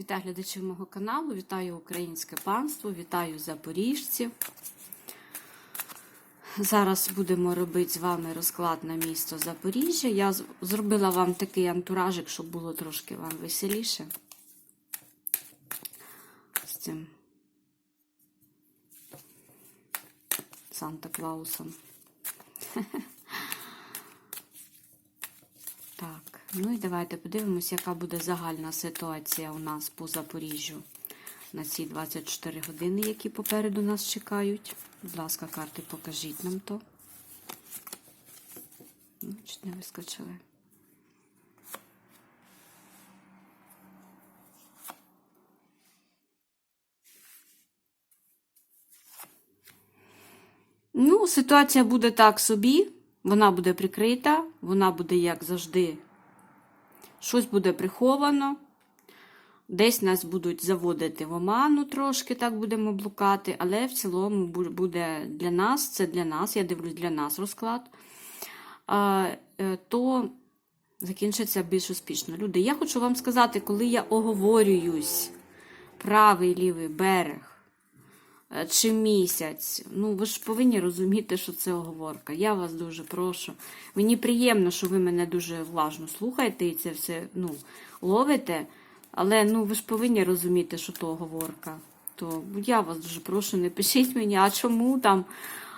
Вітаю глядачів мого каналу, вітаю українське панство, вітаю запоріжців. Зараз будемо робити з вами розклад на місто Запоріжжя. Я зробила вам такий антуражик, щоб було трошки вам веселіше. З цим Санта-Клаусом. Так, ну і давайте подивимось, яка буде загальна ситуація у нас по Запоріжжю на ці 24 години, які попереду нас чекають. Будь ласка, карти, покажіть нам то. Ну, Чуть не вискочили. Ну, ситуація буде так собі. Вона буде прикрита, вона буде, як завжди, щось буде приховано. Десь нас будуть заводити в оману трошки, так будемо блукати, але в цілому буде для нас, це для нас, я дивлюсь для нас розклад, е, то закінчиться більш успішно. Люди, я хочу вам сказати, коли я оговорююсь правий лівий берег чи місяць. Ну, ви ж повинні розуміти, що це оговорка. Я вас дуже прошу. Мені приємно, що ви мене дуже влажно слухаєте і це все ну, ловите. Але ну, ви ж повинні розуміти, що то оговорка. То я вас дуже прошу, не пишіть мені, а чому там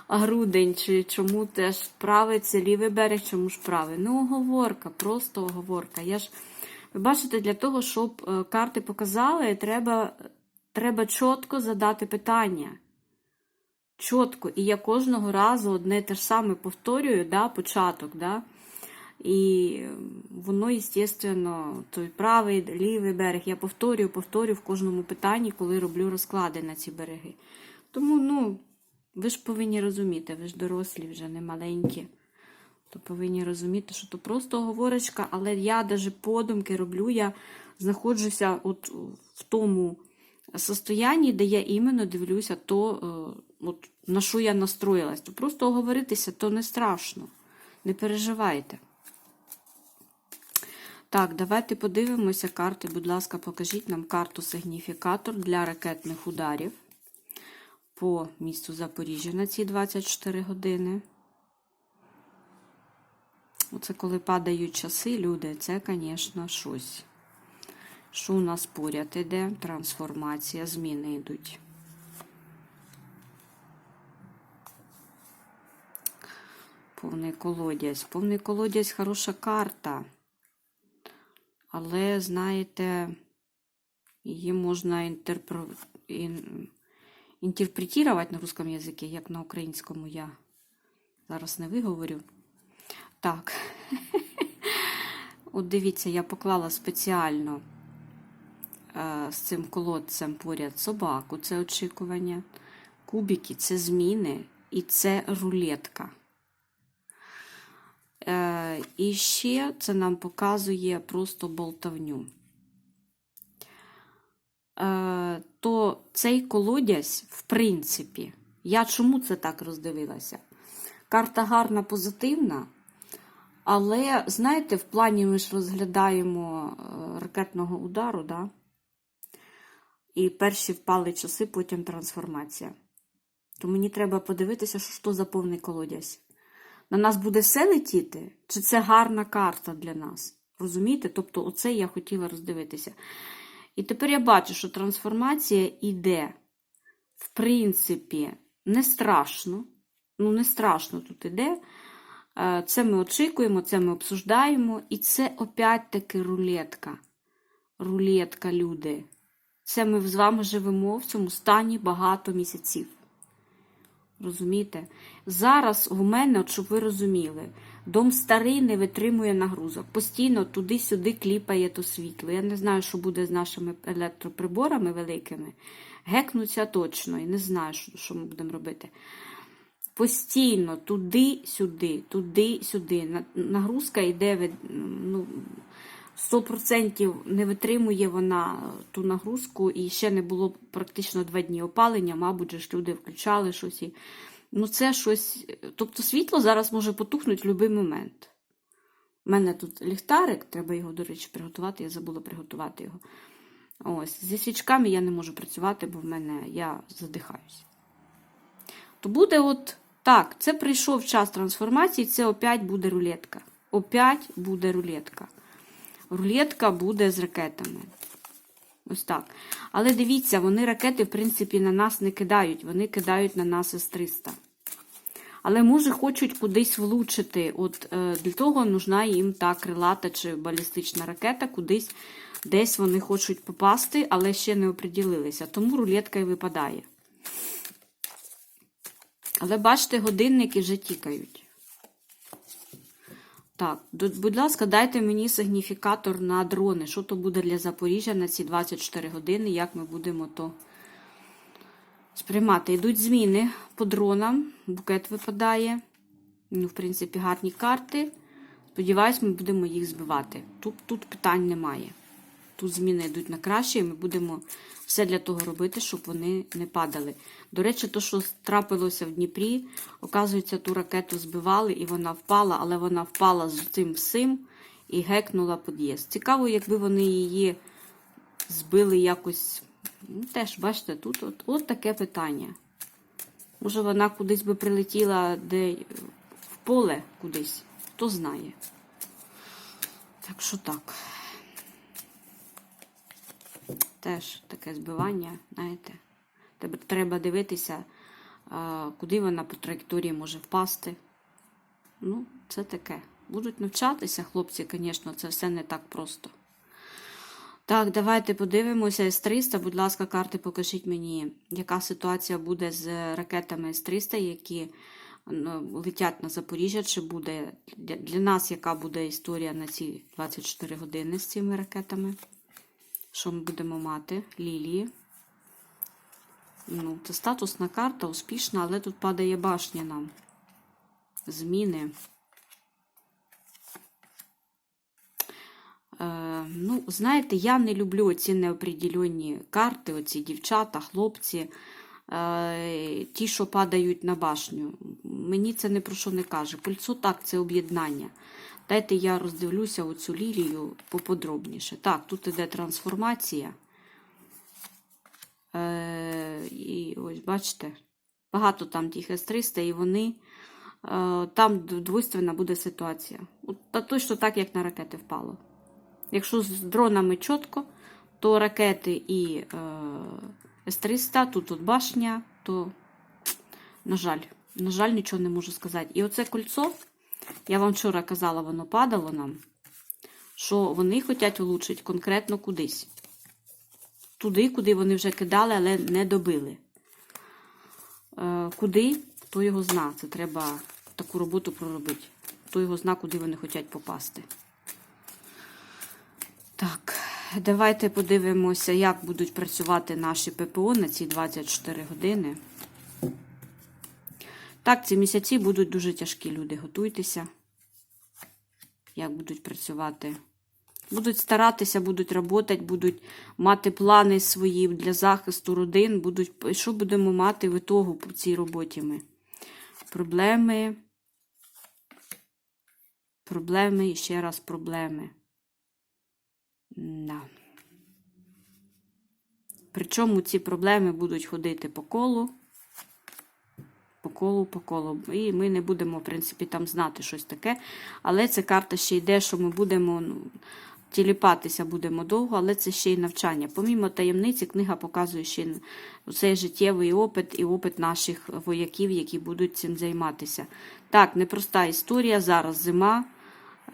грудень, чи чому теж правий, це лівий берег, чому ж правий. Ну, оговорка, просто оговорка. Я ж, ви бачите, для того, щоб е, карти показали, треба треба чітко задати питання. Чітко. І я кожного разу одне те ж саме повторюю, да, початок, да. І воно, звісно, той правий, лівий берег. Я повторюю, повторюю в кожному питанні, коли роблю розклади на ці береги. Тому, ну, ви ж повинні розуміти, ви ж дорослі вже не маленькі. То повинні розуміти, що то просто оговорочка, але я навіть подумки роблю, я знаходжуся от в тому состоянні, де я іменно дивлюся, то, е, от, на що я настроїлась. То просто оговоритися, то не страшно. Не переживайте. Так, давайте подивимося карти. Будь ласка, покажіть нам карту сигніфікатор для ракетних ударів по місту Запоріжжя на ці 24 години. Оце коли падають часи, люди, це, звісно, щось. Що у нас поряд іде? Трансформація, зміни йдуть. Повний колодязь. Повний колодязь хороша карта. Але, знаєте, її можна інтерпро... ін... інтерпретувати на русском язикі, як на українському я зараз не виговорю. Так. От дивіться, я поклала спеціально з цим колодцем поряд собаку, це очікування. Кубики це зміни і це рулетка. Е, і ще це нам показує просто болтавню. Е, то цей колодязь, в принципі, я чому це так роздивилася? Карта гарна, позитивна, але, знаєте, в плані ми ж розглядаємо е, ракетного удару, да? І перші впали часи, потім трансформація. То мені треба подивитися, що ж то за повний колодязь. На нас буде все летіти? Чи це гарна карта для нас? Розумієте? Тобто, оце я хотіла роздивитися. І тепер я бачу, що трансформація йде, в принципі, не страшно. Ну, не страшно тут іде. Е, Це ми очікуємо, це ми обсуждаємо. І це опять-таки рулетка. Рулетка, люди. Це ми з вами живемо в цьому стані багато місяців. Розумієте? Зараз у мене, щоб ви розуміли, дом старий не витримує нагрузок. Постійно туди-сюди кліпає то світло. Я не знаю, що буде з нашими електроприборами великими. Гекнуться точно і не знаю, що ми будемо робити. Постійно туди-сюди, туди-сюди. Нагрузка йде ну, 100% не витримує вона ту нагрузку, і ще не було практично два дні опалення, мабуть, же ж люди включали щось. І... Ну, це щось. Тобто світло зараз може потухнути в будь-який момент. У мене тут ліхтарик, треба його, до речі, приготувати, я забула приготувати його. Ось, зі свічками я не можу працювати, бо в мене я задихаюся. То буде от так, це прийшов час трансформації, це опять буде рулетка. Опять буде рулетка. Рулетка буде з ракетами. Ось так. Але дивіться, вони ракети, в принципі, на нас не кидають, вони кидають на нас С-300. Але, може, хочуть кудись влучити. От е, для того нужна їм та крилата чи балістична ракета, кудись десь вони хочуть попасти, але ще не оприділилися. Тому рулетка і випадає. Але бачите, годинники вже тікають. Так, будь ласка, дайте мені сигніфікатор на дрони. Що то буде для Запоріжжя на ці 24 години, як ми будемо то сприймати. Йдуть зміни по дронам, букет випадає. Ну, в принципі, гарні карти. Сподіваюсь, ми будемо їх збивати. Тут, тут питань немає. Тут зміни йдуть на краще, і ми будемо все для того робити, щоб вони не падали. До речі, то, що трапилося в Дніпрі, оказується, ту ракету збивали, і вона впала, але вона впала з цим всім і гекнула під'їзд. Цікаво, якби вони її збили якось. Ну, теж, бачите, тут от, от таке питання. Може, вона кудись би прилетіла де в поле кудись, хто знає. Так що так. Теж таке збивання, знаєте. Треба дивитися, куди вона по траєкторії може впасти. Ну, це таке. Будуть навчатися, хлопці, звісно, це все не так просто. Так, давайте подивимося. С-300, будь ласка, карти, покажіть мені, яка ситуація буде з ракетами С-300, які ну, летять на Запоріжжя, чи буде для, нас, яка буде історія на ці 24 години з цими ракетами? Що ми будемо мати? Лілії. Ну, це статусна карта, успішна, але тут падає башня нам. Зміни. Е, ну, знаєте, я не люблю оці неопределенні карти, оці дівчата, хлопці, е, ті, що падають на башню. Мені це не про що не каже. Кольцо так, це об'єднання. Дайте я роздивлюся оцю лілію поподробніше. Так, тут іде трансформація. Е, і ось, бачите, багато там тих С-300, і вони. е, Там двойственна буде ситуація. От, точно так, як на ракети впало. Якщо з дронами чітко, то ракети і е, С-300, тут от башня, то, на жаль, на жаль, нічого не можу сказати. І оце кольцо, я вам вчора казала, воно падало нам, що вони хочуть влучити конкретно кудись. Туди, куди вони вже кидали, але не добили. Е, куди, хто його зна. Це треба таку роботу проробити. Хто його зна, куди вони хочуть попасти. Так, давайте подивимося, як будуть працювати наші ППО на ці 24 години. Так, ці місяці будуть дуже тяжкі люди. Готуйтеся, як будуть працювати. Будуть старатися, будуть працювати, будуть мати плани свої для захисту родин. Будуть, що будемо мати в ітогу по цій роботі ми? Проблеми. Проблеми і ще раз проблеми. Да. Причому ці проблеми будуть ходити по колу, по колу, по колу. І ми не будемо, в принципі, там знати щось таке. Але ця карта ще йде, що ми будемо ну, тіліпатися будемо довго, але це ще й навчання. Помімо таємниці, книга показує ще цей життєвий опит і опит наших вояків, які будуть цим займатися. Так, непроста історія. Зараз зима,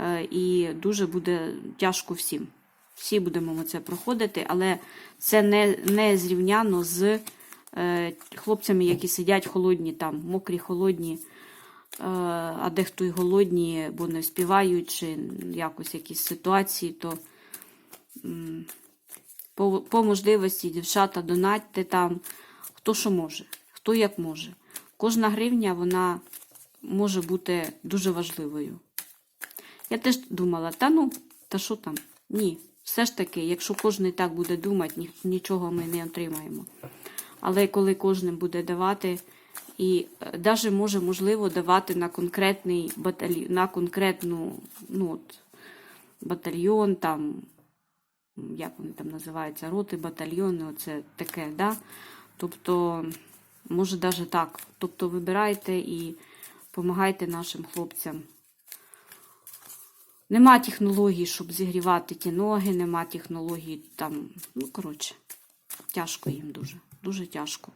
е, і дуже буде тяжко всім. Всі будемо це проходити, але це не, не зрівняно з хлопцями, які сидять холодні, там, мокрі, холодні, е, а дехто й голодні, бо не співають, чи якось якісь ситуації, то по, по можливості дівчата донатьте там, хто що може, хто як може. Кожна гривня, вона може бути дуже важливою. Я теж думала, та ну, та що там? Ні. Все ж таки, якщо кожен так буде думати, ні- нічого ми не отримаємо. Але коли кожен буде давати, і навіть може можливо давати на конкретний батальйон, на конкретну ну, от, батальйон, там, як вони там називаються, роти, батальйони, оце таке, да? Тобто, може навіть так. Тобто вибирайте і допомагайте нашим хлопцям. Нема технологій, щоб зігрівати ті ноги, нема технологій там. Ну, коротше, тяжко їм дуже. Дуже тяжко.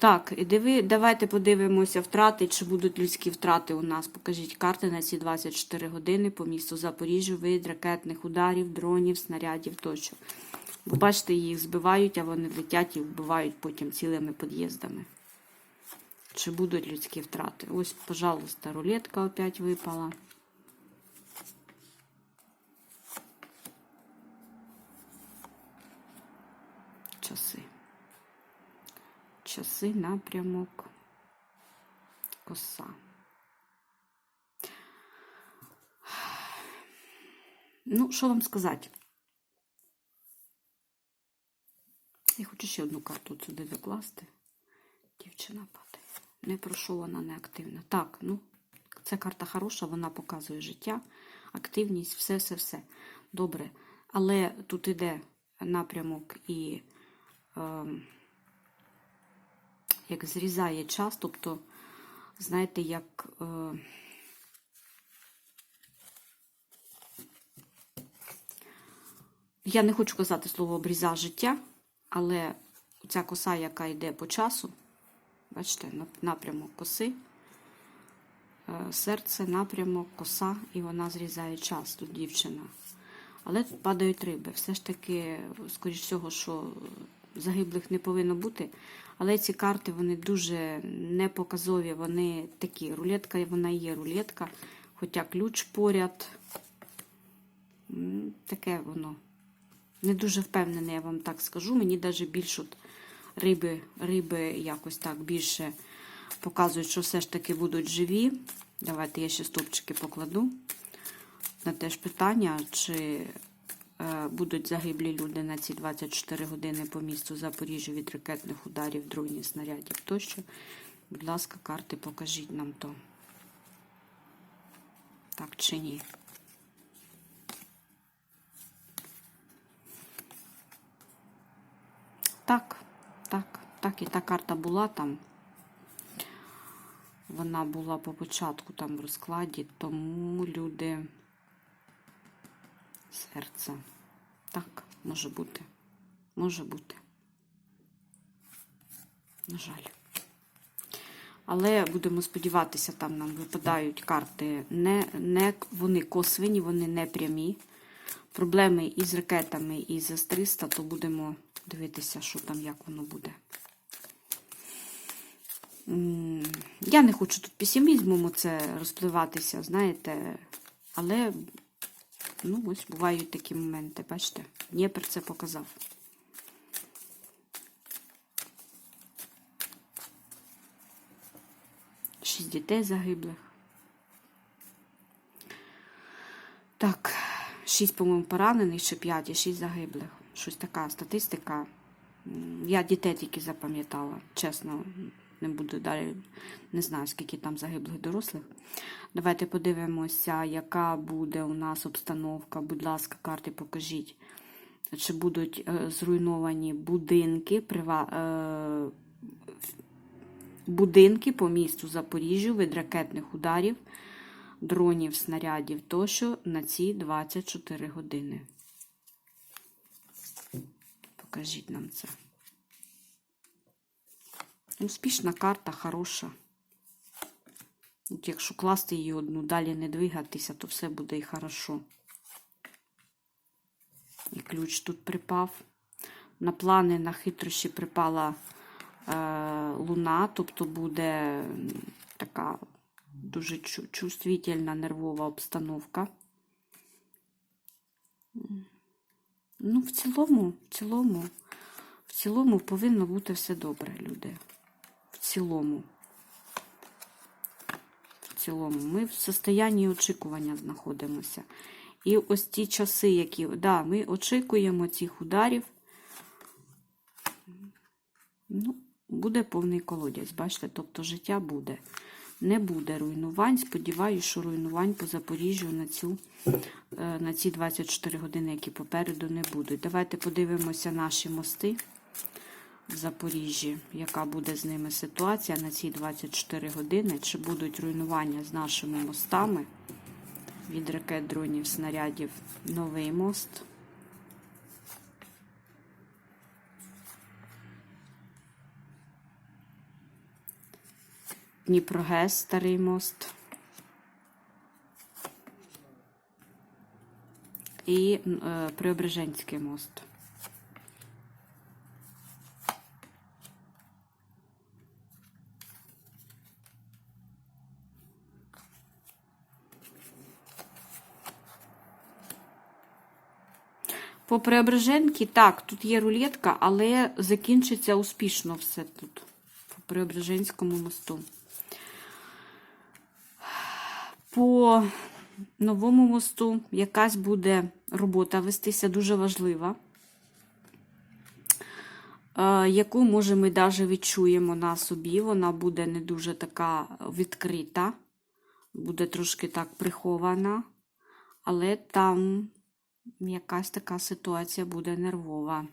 Так, і диви, давайте подивимося втрати, чи будуть людські втрати у нас. Покажіть карти на ці 24 години по місту Запоріжжя, від ракетних ударів, дронів, снарядів тощо. Бо бачите, їх збивають, а вони летять і вбивають потім цілими під'їздами. Чи будуть людські втрати? Ось, пожалуйста, рулетка опять випала. Часи. Часи, напрямок, коса. Ну, що вам сказати? Я хочу ще одну карту сюди докласти. Дівчина падає. Не про що вона не активна. Так, ну, ця карта хороша, вона показує життя, активність, все, все, все. Добре. Але тут іде напрямок і е, як зрізає час, тобто, знаєте, як. Е, я не хочу казати слово обріза життя, але ця коса, яка йде по часу, бачите, напрямок коси, е, серце, напрямок, коса, і вона зрізає час, тут дівчина. Але тут падають риби. Все ж таки, скоріш всього, що загиблих не повинно бути. Але ці карти вони дуже непоказові, вони такі. Рулетка, вона є рулетка, хоча ключ поряд. Таке воно. Не дуже впевнене, я вам так скажу. Мені навіть більш от риби, риби якось так більше показують, що все ж таки будуть живі. Давайте я ще стопчики покладу. На те ж питання, чи будуть загиблі люди на ці 24 години по місту Запоріжжя від ракетних ударів, дронів, снарядів тощо. Будь ласка, карти покажіть нам то. Так чи ні? Так, так, так, і та карта була там. Вона була по початку там в розкладі, тому люди серце. Так, може бути. Може бути. На жаль. Але будемо сподіватися, там нам випадають карти. Не, не, Вони косвені, вони не прямі. Проблеми із ракетами і з С-300, то будемо дивитися, що там, як воно буде. Я не хочу тут песимізмом це розпливатися, знаєте, але ну, ось бувають такі моменти, бачите? Дніпр це показав. Шість дітей загиблих. Так, шість, по-моєму, поранених, чи п'ять, і шість загиблих. Щось така статистика. Я дітей тільки запам'ятала, чесно, не буду далі, не знаю, скільки там загиблих дорослих. Давайте подивимося, яка буде у нас обстановка. Будь ласка, карти покажіть, чи будуть е, зруйновані будинки, прива... е, будинки по місту Запоріжжю від ракетних ударів, дронів, снарядів тощо на ці 24 години. Покажіть нам це. Успішна карта, хороша. От якщо класти її одну, далі не двигатися, то все буде і хорошо. І ключ тут припав. На плани, на хитрощі припала е, луна, тобто буде така дуже чувствительна нервова обстановка. Ну, в цілому, в цілому, в цілому повинно бути все добре, люди. Цілому. В цілому. Ми в состоянні очікування знаходимося. І ось ті часи, які. Да, ми очікуємо цих ударів. Ну, буде повний колодязь, бачите, тобто життя буде. не буде руйнувань. Сподіваюся, що руйнувань по Запоріжжю на, цю, е, на ці 24 години, які попереду не будуть. Давайте подивимося наші мости в Запоріжжі, яка буде з ними ситуація на ці 24 години, чи будуть руйнування з нашими мостами від ракет, дронів, снарядів. Новий мост. Дніпрогес, старий мост. І е, Преображенський мост. По Преображенки, так, тут є рулетка, але закінчиться успішно все тут. По Преображенському мосту. По новому мосту якась буде робота вестися дуже важлива, е, яку, може, ми навіть відчуємо на собі. Вона буде не дуже така відкрита, буде трошки так прихована, але там якась така ситуація буде нервова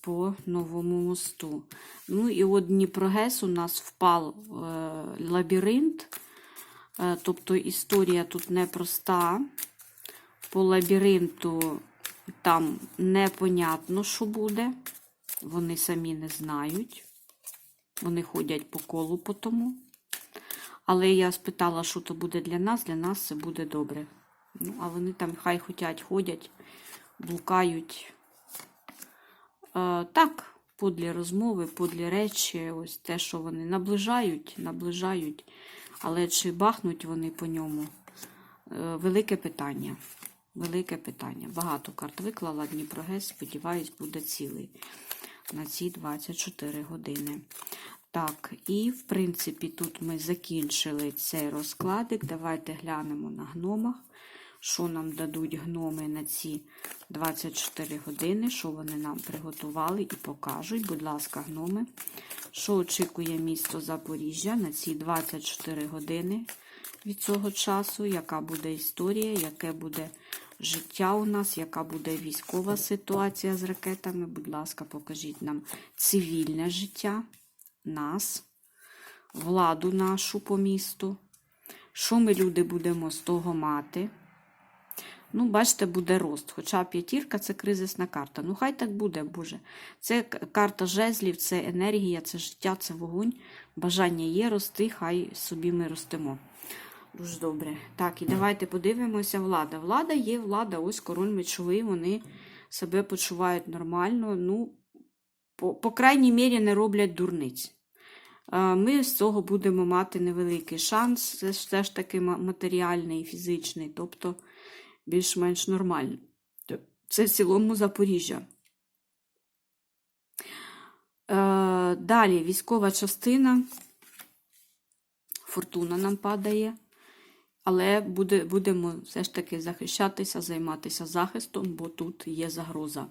по новому мосту. Ну і от Дніпрогес у нас впав е, лабіринт. Е, тобто історія тут непроста. По лабіринту там непонятно, що буде. Вони самі не знають. Вони ходять по колу по тому. Але я спитала, що то буде для нас. Для нас це буде добре. Ну, а вони там хай хотять, ходять, блукають. Е, так, подлі розмови, подлі речі, ось те, що вони наближають, наближають. Але чи бахнуть вони по ньому? Е, велике питання. Велике питання. Багато карт виклала Дніпрогес, сподіваюсь, буде цілий на ці 24 години. Так, і в принципі, тут ми закінчили цей розкладик. Давайте глянемо на гномах, що нам дадуть гноми на ці 24 години, що вони нам приготували і покажуть. Будь ласка, гноми, що очікує місто Запоріжжя на ці 24 години від цього часу, яка буде історія, яке буде життя у нас, яка буде військова ситуація з ракетами. Будь ласка, покажіть нам цивільне життя нас, владу нашу по місту. Що ми, люди, будемо з того мати? Ну, бачите, буде рост. Хоча п'ятірка це кризисна карта. Ну, хай так буде, Боже. Це карта жезлів, це енергія, це життя, це вогонь. Бажання є рости, хай собі ми ростемо. Дуже добре. Так, і давайте подивимося. Влада. Влада є влада, ось король мечовий, вони себе почувають нормально. Ну, по, по крайній мірі, не роблять дурниць. Ми з цього будемо мати невеликий шанс, все ж таки ма- матеріальний, фізичний, тобто більш-менш нормально. Це в цілому Запоріжжя. Е, Далі військова частина. Фортуна нам падає. Але буде, будемо все ж таки захищатися, займатися захистом, бо тут є загроза.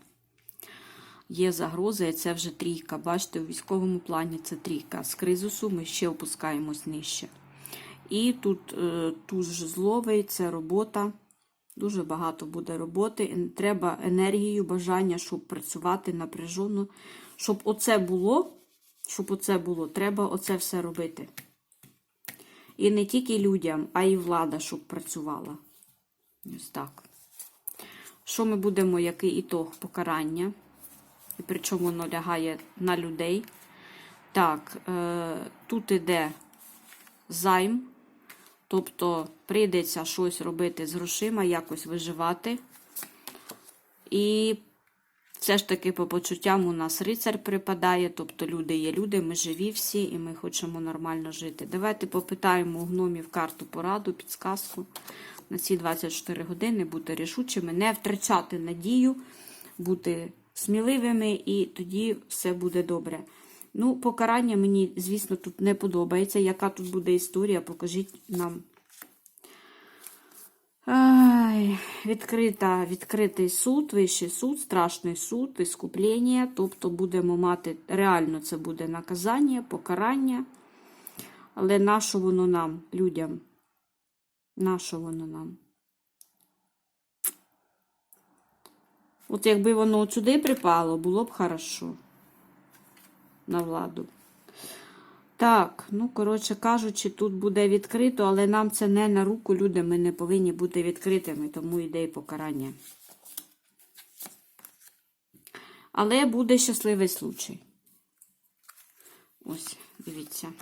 Є загроза, і це вже трійка. Бачите, у військовому плані це трійка. З кризису ми ще опускаємось нижче. І тут е, туз жезловий, це робота. Дуже багато буде роботи. Треба енергію, бажання, щоб працювати напряжено. Щоб оце було, щоб оце було, треба оце все робити. І не тільки людям, а й влада, щоб працювала. Ось так. Що ми будемо, який ітог покарання? І причому воно лягає на людей. Так, е, тут іде займ. Тобто прийдеться щось робити з грошима, якось виживати. І все ж таки, по почуттям, у нас рицар припадає, тобто люди є люди, ми живі всі, і ми хочемо нормально жити. Давайте попитаємо у гномів карту пораду, підсказку на ці 24 години, бути рішучими, не втрачати надію, бути сміливими, і тоді все буде добре. Ну, покарання мені, звісно, тут не подобається. Яка тут буде історія, покажіть нам. Ай, відкрита, відкритий суд, вищий суд, страшний суд, іскуплення. Тобто будемо мати, реально це буде наказання, покарання. Але нащо воно нам, людям? Нащо воно нам? От якби воно сюди припало, було б хорошо. На владу. Так, ну, коротше кажучи, тут буде відкрито, але нам це не на руку, люди, ми не повинні бути відкритими, тому йде покарання. Але буде щасливий случай. Ось, дивіться.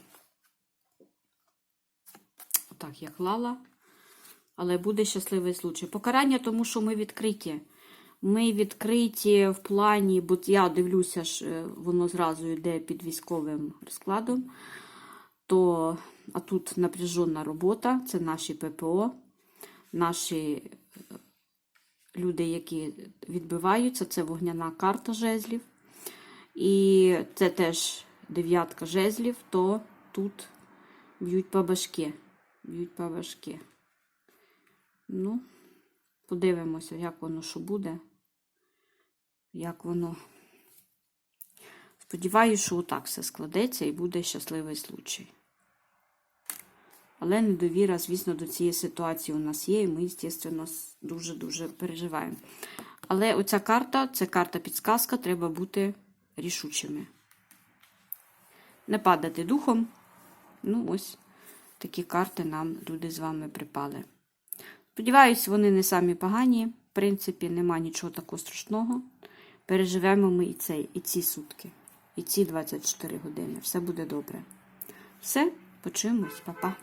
Отак, я клала. Але буде щасливий случай. Покарання, тому що ми відкриті. Ми відкриті в плані, бо я дивлюся, ж, е, воно зразу йде під військовим розкладом. То, а тут напряжена робота, це наші ППО, наші е, люди, які відбиваються, це вогняна карта жезлів. І це теж дев'ятка жезлів, то тут б'ють по. Б'ють по. Ну, подивимося, як воно що буде. Як воно. Сподіваюся, що отак все складеться і буде щасливий случай. Але недовіра, звісно, до цієї ситуації у нас є, і ми, звісно, дуже-дуже переживаємо. Але оця карта це карта підсказка, треба бути рішучими. Не падати духом. Ну, ось такі карти нам люди з вами припали. Сподіваюсь, вони не самі погані. В принципі, нема нічого такого страшного. Переживемо ми і цей, і ці сутки, і ці 24 години. Все буде добре. Все, почуємось, Па-па.